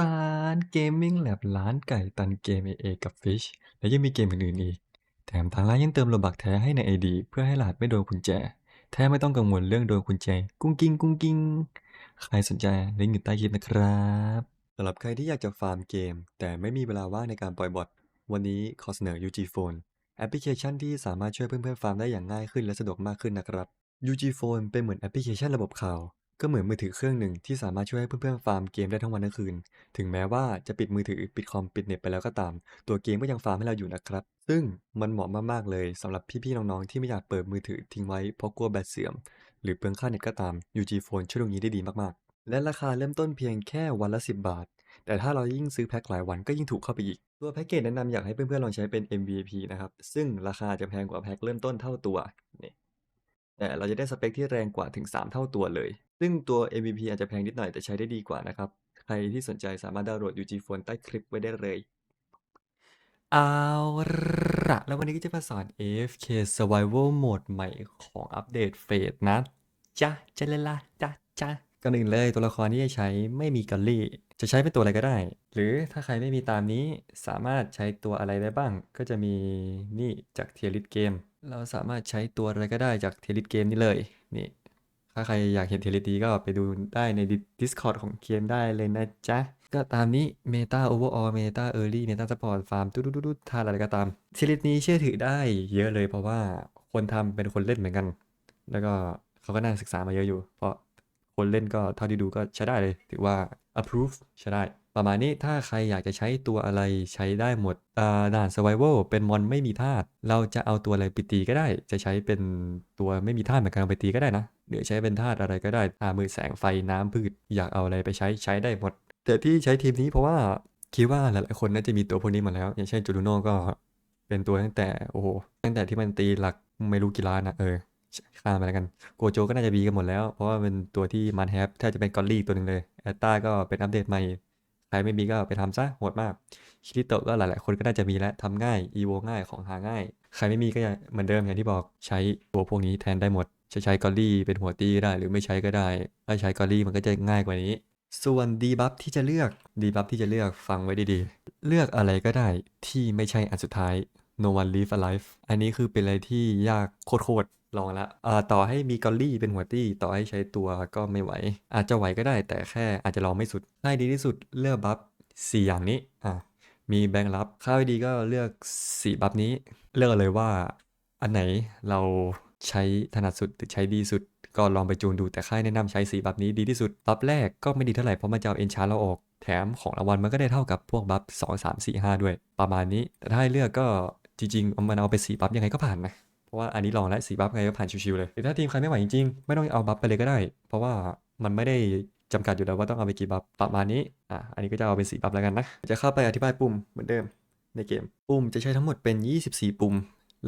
ร้านเกมมิ่งแลบร้านไก่ตันเกม AA กับ Fish และยังมีเกมอื่นๆอีก แถมทางร้านยังเติมโลบักแท้ให้ใน ID เพื่อให้รหัสไม่โดนกุญแจ แท้ไม่ต้องกังวลเรื่องโดนกุญแจ กุ้งกิ้งกุ้งกิ้ง ใครสนใจลิงก์อยู่ใต้คลิปนะครับสำหรับใครที่อยากจะฟาร์มเกม แต่ไม่มีเวลาว่างในการปล่อยบอทวันนี้ขอเสนอ UG Phone แอปพลิเคชันที่สามารถช่วยเพื่อนๆฟาร์มได้อย่างง่ายขึ้นและสะดวกมากขึ้นนะครับ UG Phone เป็นเหมือนแอปพลิเคชันระบบข่าว ก็เหมือนมือถือเครื่องหนึ่งที่สามารถช่วยให้เพื่อนๆฟาร์มเกมได้ทั้งวันทั้งคืน ถึงแม้ว่าจะปิดมือถือปิดคอมปิดเน็ตไปแล้วก็ตาม ตัวเกมก็ยังฟาร์มให้เราอยู่นะครับ ซึ่งมันเหมาะมากๆเลยสำหรับพี่ๆน้องๆที่ไม่อยากเปิดมือถือทิ้งไว้เพราะกลัวแบตเสื่อม หรือเปลืองค่าเน็ตก็ตาม UG Phone ช่วยตรงนี้ได้ดีมากๆ และราคาเริ่มต้นเพียงแค่วันละ 10 บาท แต่ถ้าเรายิ่งซื้อแพ็คหลายวันก็ยิ่งถูกเข้าไปอีก ตัวแพ็กเกจแนะนำอยากให้เพื่อนๆลองใช้เป็น MVP นะครับซึ่งราคาจะแพงกว่าแพ็คเริ่มต้นเท่าตัวนี่แต่เราจะได้สเปคที่แรงกว่าถึง 3 เท่าตัวเลย ซึ่งตัว MVP อาจจะแพงนิดหน่อยแต่ใช้ได้ดีกว่านะครับ ใครที่สนใจสามารถดาวน์โหลด UG Phone ใต้คลิปไว้ได้เลย เอาละแล้ววันนี้ก็จะมาสอน AFK Survival Mode ใหม่ของอัปเดตเฟสนะจ้ะจะเล่นละจ้ะจ้ะก่อนอื่นเลยตัวละครที่จะใช้ไม่มีกอลลี่ จะใช้เป็นตัวอะไรก็ได้ หรือถ้าใครไม่มีตามนี้สามารถใช้ตัวอะไรได้บ้าง ก็จะมีนี่จากเทียริสเกม เราสามารถใช้ตัวอะไรก็ได้จากเทียริสเกมนี่เลยนี่ ถ้าใครอยากเห็นเทเลตีก็ไปดูได้ใน Discord ของเคียนได้เลยนะจ๊ะ ก็ตามนี้ Meta Overall Meta Early Meta Support Farm ตุ๊ดตุ๊ดทาอะไรก็ตามเทเลนี้เชื่อถือได้เยอะเลยเพราะว่าคนทำเป็นคนเล่นเหมือนกัน แล้วก็เขาก็น่าศึกษามาเยอะอยู่ เพราะคนเล่นก็เท่าที่ดูก็ใช้ได้เลย ถือว่า approve ใช้ได้ ประมาณนี้ถ้าใครอยากจะใช้ตัวอะไรใช้ได้หมดอ่าด่าน survival เป็นมอนไม่มีธาตุเราจะเอาตัวอะไรไปตีก็ได้ จะใช้เป็นตัวไม่มีธาตุเหมือนกันเอาไปตีก็ได้นะหรือใช้เป็นธาตุอะไรก็ได้อามือแสงไฟน้ำพืช อยากเอาอะไรไปใช้ใช้ได้หมด แต่ที่ใช้ทีมนี้เพราะว่าคิดว่าหลายๆคนน่าจะมีตัวพวกนี้มาแล้ว อย่างเช่นจูรูโน่ก็เป็นตัวตั้งแต่โอ้โหตั้งแต่ที่มันตีหลักไม่รู้กี่ล้านนะเออข้ามไปแล้วกันโกโจก็น่าจะบีกันหมดแล้ว เพราะว่าเป็นตัวที่มันแฮปแทบจะเป็นกอลลี่ตัวหนึ่งเลยแอตตาก็เป็นอัปเดตใหม่ ใครไม่มีก็ไปทำซะโหดมากคิริโตะก็หลาย ๆ คนก็น่าจะมีแล้วทำง่ายอีโวง่ายของหาง่าย ใครไม่มีก็ย่าเหมือนเดิมอย่างที่บอกใช้ตัวพวกนี้แทนได้หมด จะใช้กอลลี่เป็นหัวตีก็ได้หรือไม่ใช้ก็ได้ ถ้าใช้กอลลี่มันก็จะง่ายกว่านี้ ส่วนดีบัฟที่จะเลือกดีบัฟที่จะเลือกฟังไว้ดีๆ เลือกอะไรก็ได้ที่ไม่ใช่อันสุดท้าย no one live alive อันนี้คือเป็นอะไรที่ยากโคตร ลองละอ่าต่อให้มีกอลลี่เป็นหัวตี้ต่อให้ใช้ตัวก็ไม่ไหว อาจจะไหวก็ได้แต่แค่อาจจะลองไม่สุดง่ายดีที่สุดเลือกบัฟสี่อย่างนี้อะมีแบงค์รับค่าไว้ดีก็เลือกสี่บัฟนี้ เลือกเลยว่า อันไหนเราใช้ถนัดสุดหรือใช้ดีสุด ก็ลองไปจูนดูแต่ค่ายแนะนำใช้สีบัฟนี้ดีที่สุด บัฟแรกก็ไม่ดีเท่าไหร่เพราะมันจะเอาเอนชาร์เราออก แถมของรางวัลมันก็ได้เท่ากับพวกบัฟสองสามสี่ห้าด้วย ประมาณนี้ แต่ถ้าให้เลือกก็จริงๆ มันเอาไปสีบัฟยังไงก็ผ่านนะ เพราะว่าอันนี้ลองแล้วสีบัฟไงก็ผ่านชิวๆเลยหรือถ้าทีมใครไม่ไหวจริงๆ ไม่ต้องเอาบัฟไปเลยก็ได้ เพราะว่ามันไม่ได้จำกัดอยู่แล้วว่าต้องเอาไปกี่บัฟประมาณนี้อะอันนี้ก็จะเอาเป็นสีบัฟแล้วกันนะ จะเข้าไปอธิบายปุ่มเหมือนเดิมในเกม ปุ่มจะใช้ทั้งหมดเป็น 24 ปุ่ม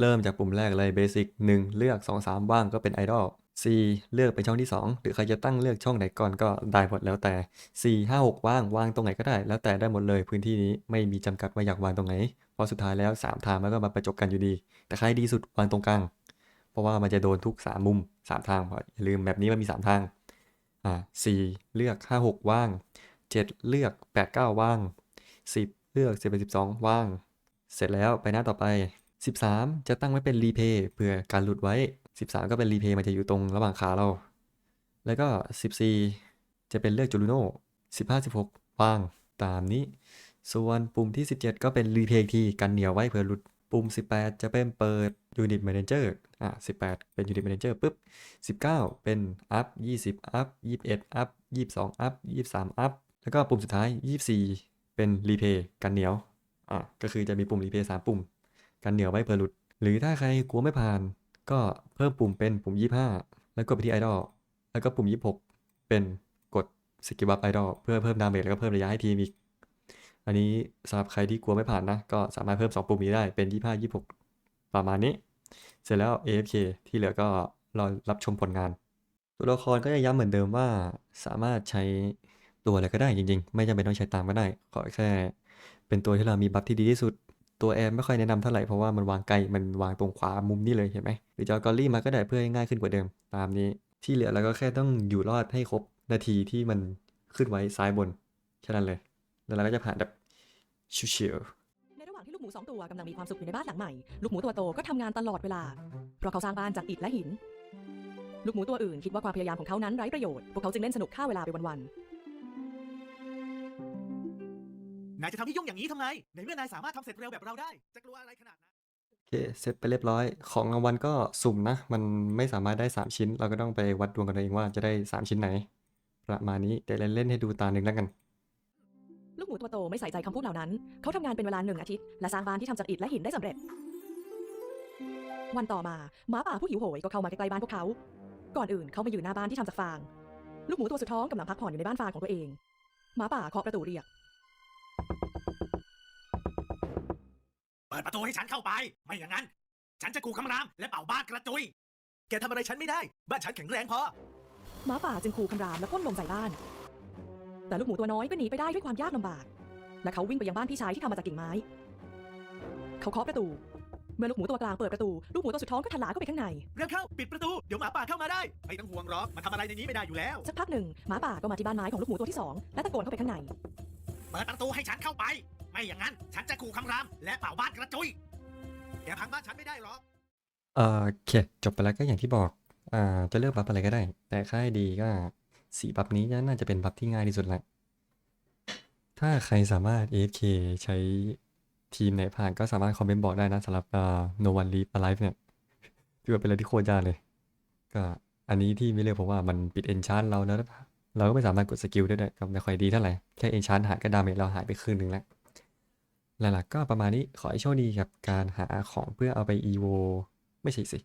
เริ่มจากปุ่มแรกเลยเบสิก1เลือก 2 3 ว่างก็เป็นไอดอล 4เลือกเป็นช่องที่ 2 หรือใครจะตั้งเลือกช่องไหนก่อนก็ได้หมดแล้วแต่4 5 6ว่างวางตรงไหนก็ได้ แล้วแต่ได้หมดเลยพื้นที่นี้ไม่มีจำกัดว่าอยากวางตรงไหน เพราะสุดท้ายแล้ว3ทางมันก็มาประจบกันอยู่ดี แต่ใครดีสุดวางตรงกลาง เพราะว่ามันจะโดนทุก3มุม 3 ทางเพราะอย่าลืมแบบนี้มันมี 3 ทางอ่าสี่เลือก 5 6 ว่าง 7 เลือก 8 9 ว่าง 10 เลือก11 12 ว่าง เสร็จแล้วไปหน้าต่อไป 13 จะตั้งไว้เป็นรีเพย์เพื่อการหลุดไว้ 13 ก็เป็นรีเพย์มันจะอยู่ตรงระหว่างขาเรา แล้วก็ 14 จะเป็นเลือกจูรูโน่15 16ว่างตามนี้ ส่วนปุ่มที่ 17 ก็เป็นรีเพย์ทีกันเหนียวไว้เพื่อหลุด ปุ่ม 18 จะเป็นเปิด Unit Manager อะ18 เป็น Unit Manager ปุ๊บ 19 เป็น up 20 up 21 up 22 up 23 up แล้วก็ปุ่มสุดท้าย 24 เป็น replay กันเหนียว อะ ก็คือจะมีปุ่ม replay 3 ปุ่ม กันเหนียวไว้เพื่อหลุด หรือถ้าใครกลัวไม่ผ่าน ก็เพิ่มปุ่มเป็นปุ่ม 25 แล้วกดไปที่ idol แล้วก็ปุ่ม 26 เป็นกด skill up idol เพื่อเพิ่มดาเมจแล้วก็เพิ่มระยะให้ทีมอีก อันนี้สำหรับใครที่กลัวไม่ผ่านนะ ก็สามารถเพิ่ม 2 ปุ่มนี้ได้เป็น 25 26 ประมาณนี้ เสร็จแล้ว AFK ที่เหลือก็รอรับชมผลงาน ตัวละครก็จะย้ำเหมือนเดิมว่าสามารถใช้ตัวอะไรก็ได้จริง ๆ ไม่จำเป็นต้องใช้ตามก็ได้ ขอแค่เป็นตัวที่เรามีบัฟที่ดีที่สุด ตัวแอมไม่ค่อยแนะนำเท่าไหร่เพราะว่ามันวางไกลมันวางตรงขวามุมนี่เลยเห็นไหมหรือจะเอกอลลี่มาก็ได้เพื่อให้ง่ายขึ้นกว่าเดิม ตามนี้ที่เหลือเราก็แค่ต้องอยู่รอดให้ครบนาทีที่มันขึ้นไว้ซ้ายบนแค่นั้นเลย แล้วเราก็จะผ่านแบบชิวในระหว่างที่ลูกหมูสองตัวกำลังมีความสุขอยู่ในบ้านหลังใหม่ลูกหมูตัวโตก็ทำงานตลอดเวลาเพราะเขาสร้างบ้านจากอิฐและหิน ลูกหมูตัวอื่นคิดว่าความพยายามของเขานั้นไร้ประโยชน์พวกเขาจึงเล่นสนุกฆ่าเวลาไปวัน นายจะทำให้ยุ่งอย่างนี้ทำไม ในเมื่อนายสามารถทำเสร็จเร็วแบบเราได้ จะกลัวอะไรขนาดนั้นๆโอเคเสร็จไปเรียบร้อย ของรางวัลก็สุ่มนะ มันไม่สามารถได้ 3 ชิ้น เราก็ต้องไปวัดดวงกันเอาเองว่าจะได้ 3 ชิ้นไหน ประมาณนี้แต่เล่นๆให้ดูตาหนึ่งแล้วกันๆลูกหมูตัวโตไม่ใส่ใจคำพูดเหล่านั้น เขาทำงานเป็นเวลาหนึ่งอาทิตย์ และสร้างบ้านที่ทำจากอิฐและหินได้สำเร็จ วันต่อมาหมาป่าผู้หิวโหยก็เข้ามาใกล้ๆบ้านพวกเขา ก่อนอื่นเขามาอยู่หน้าบ้านที่ทำจากฟาง ลูกหมูตัวสุดท้องกำลังพักผ่อนอยู่ในบ้านฟางของตัวเองหมาป่าเคาะประตูเรียก ปิดประตูให้ฉันเข้าไป ไม่อย่างนั้น ฉันจะกูคำรามและเป่าบ้านกระจุย แกทำอะไรฉันไม่ได้ บ้านฉันแข็งแรงพอ หมาป่าจึงขู่คำรามและพ่นลมใส่บ้าน แต่ลูกหมูตัวน้อยก็หนีไปได้ด้วยความยากลำบาก และเขาวิ่งไปยังบ้านพี่ชายที่ทำมาจากกิ่งไม้ เขาเคาะประตู เมื่อลูกหมูตัวกลางเปิดประตู ลูกหมูตัวสุดท้องก็ทะลาเข้าไปข้างใน เร็วเข้าปิดประตู เดี๋ยวหมาป่าเข้ามาได้ ไม่ต้องห่วงหรอกมันทำอะไรในนี้ไม่ได้อยู่แล้ว สักพักหนึ่งหมาป่าก็มาที่บ้านไม้ของลูกหมูตัวที่สองและตะโกนเข้าไปข้างใน เปิดประตูให้ฉันเข้าไป ไม่อย่างนั้น ฉันจะกูคำราม และเป่าบ้านกระจุยแกพังบ้านฉันไม่ได้หรอก เอ่อโอเคจบไปแล้วก็อย่างที่บอกอ่าจะเลือกบัฟอะไรก็ได้ แต่ค่ายดีก็สีบัฟนี้น่าจะเป็นบัฟที่ง่ายที่สุดแหละถ้าใครสามารถ AFK ใช้ทีมไหนผ่านก็สามารถคอมเมนต์บอกได้นะสำหรับอ่า No One Leave Alive เนี่ยถือว่าเป็นอะไรที่โคตรยากเลย ก็อันนี้ที่ไม่เลือกเพราะว่ามันปิดเอนชานเราแล้วเราก็ไม่สามารถกดสกิลได้ด้วยก็ไม่ค่อยดีเท่าไหร่ แค่เอนชานหายก็ดาเมจเราหายไปครึ่งหนึ่งแล้ว หลักๆก็ประมาณนี้ขอให้โชคดีกับการหาของเพื่อเอาไป EVO ไม่ใช่สิ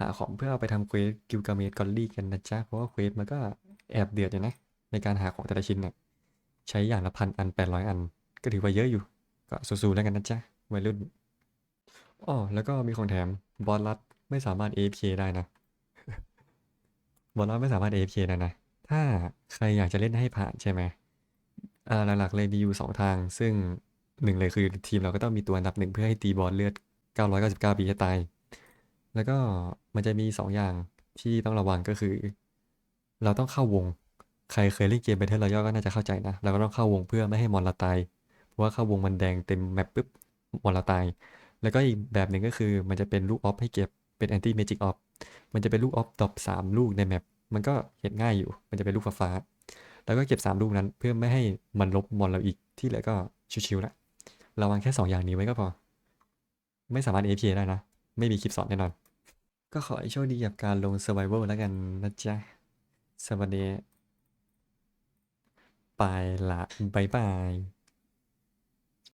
หาของเพื่อเอาไปทำเควสกิลกาเมดกอลลี่กันนะจ๊ะ เพราะว่าเควสมันก็แอบเดือดอยู่นะ ในการหาของแต่ละชิ้นเนี่ยใช้อย่างละพันอันแปดร้อยอัน ก็ถือว่าเยอะอยู่ ก็สู้ๆแล้วกันนะจ๊ะวัยรุ่นอ้อแล้วก็มีของแถมบอสลัดไม่สามารถ AFK ได้นะบอสลัดไม่สามารถ AFK ได้นะ ถ้าใครอยากจะเล่นให้ผ่านใช่ไหมอ่าหลักๆเลยมีอยู่สองทางซึ่ง หนึ่งเลยคือทีมเราก็ต้องมีตัวอันดับหนึ่งเพื่อให้ตีบอสเลือด 999ปีให้ตาย แล้วก็มันจะมีสองอย่างที่ต้องระวังก็คือ เราต้องเข้าวง ใครเคยเล่นเกม Battle Royale ก็น่าจะเข้าใจนะ เราก็ต้องเข้าวงเพื่อไม่ให้มอนเราตาย เพราะว่าเข้าวงมันแดงเต็มแมปปุ๊บมอนเราตาย แล้วก็อีกแบบหนึ่งก็คือมันจะเป็นลูกออฟให้เก็บเป็น anti magic off มันจะเป็นลูกออฟดรอปสามลูกในแมปมันก็เห็นง่ายอยู่ มันจะเป็นลูกฟ้าแล้วก็เก็บสามลูกนั้นเพื่อไม่ให้มันลบมอนเราอีกที่เหลือก็ชิวๆละ ระวังแค่สองอย่างนี้ไว้ก็พอ ไม่สามารถ APA ได้นะ ไม่มีคลิปสอนแน่นอน ก็ขอให้โชคดีกับการลง Survival แล้วกันนะจ๊ะ สวัสดี ไปละบายบาย